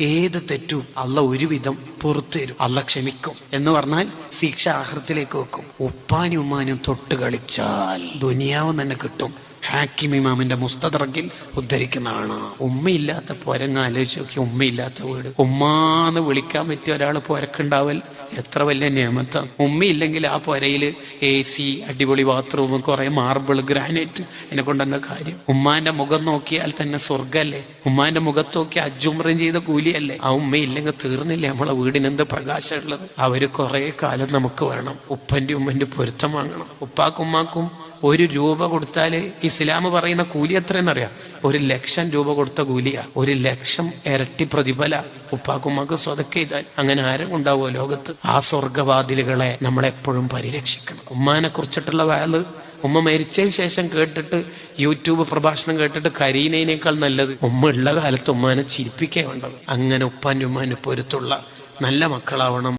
ഏത് തെറ്റും അല്ല ഒരുവിധം പുറത്തു തരും. അല്ല ക്ഷമിക്കും എന്ന് പറഞ്ഞാൽ ശിക്ഷ ആഹൃത്തിലേക്ക് വെക്കും. ഉപ്പാനും ഉമ്മാനും തൊട്ട് കളിച്ചാൽ ദുനിയാവ് തന്നെ കിട്ടും. ഹാക്കിം ഇമാമിന്റെ മുസ്തദറക്കിൽ ഉദ്ധരിക്കുന്നതാണ്. ഉമ്മയില്ലാത്ത പൊരങ്ങ ആലോചിച്ച് നോക്കി ഉമ്മയില്ലാത്ത വീട്. ഉമ്മാന്ന് വിളിക്കാൻ പറ്റിയ ഒരാൾ പൊരക്കുണ്ടാവൽ എത്ര വലിയ നിയമത്താണ് ഉമ്മയില്ലെങ്കിൽ ആ പൊരയിൽ എ സി അടിപൊളി ബാത്റൂം കുറെ മാർബിൾ ഗ്രാനൈറ്റ് എന്നെ കൊണ്ടെന്ന കാര്യം. ഉമ്മാന്റെ മുഖം നോക്കിയാൽ തന്നെ സ്വർഗല്ലേ ഉമ്മാന്റെ മുഖത്ത് നോക്കി അജുമ്രം ചെയ്ത കൂലിയല്ലേ? ആ ഉമ്മയില്ലെങ്കിൽ തീർന്നില്ലേ നമ്മളെ വീടിന് എന്ത് പ്രകാശമുള്ളത്? അവർ കുറെ കാലം നമുക്ക് വേണം ഉപ്പന്റെ ഉമ്മന്റെ പൊരുത്തം വാങ്ങണം. ഉപ്പാക്കും ഉമ്മാക്കും ഒരു രൂപ കൊടുത്താൽ ഇസ്ലാം പറയുന്ന കൂലി എത്രയെന്നറിയാം? ഒരു ലക്ഷം രൂപ കൊടുത്ത കൂലിയാ. ഒരു ലക്ഷം ഇരട്ടി പ്രതിഫല. ഉപ്പാക്കുമ്മക്ക് സ്വതക്കെ ചെയ്താൽ അങ്ങനെ ആരും ഉണ്ടാവുമോ ലോകത്ത്? ആ സ്വർഗവാതിലുകളെ നമ്മൾ എപ്പോഴും പരിരക്ഷിക്കണം. ഉമ്മാനെ കുറിച്ചിട്ടുള്ള വയൽ ഉമ്മ മരിച്ചതിന് ശേഷം കേട്ടിട്ട് യൂട്യൂബ് പ്രഭാഷണം കേട്ടിട്ട് കരീനേനേക്കാൾ നല്ലത് ഉമ്മ ഉള്ള കാലത്ത് ഉമ്മാനെ ചിരിപ്പിക്കേ വേണ്ടത്. അങ്ങനെ ഉപ്പാന്റെ ഉമ്മാന്റെ പൊരുത്തുള്ള നല്ല മക്കളാവണം.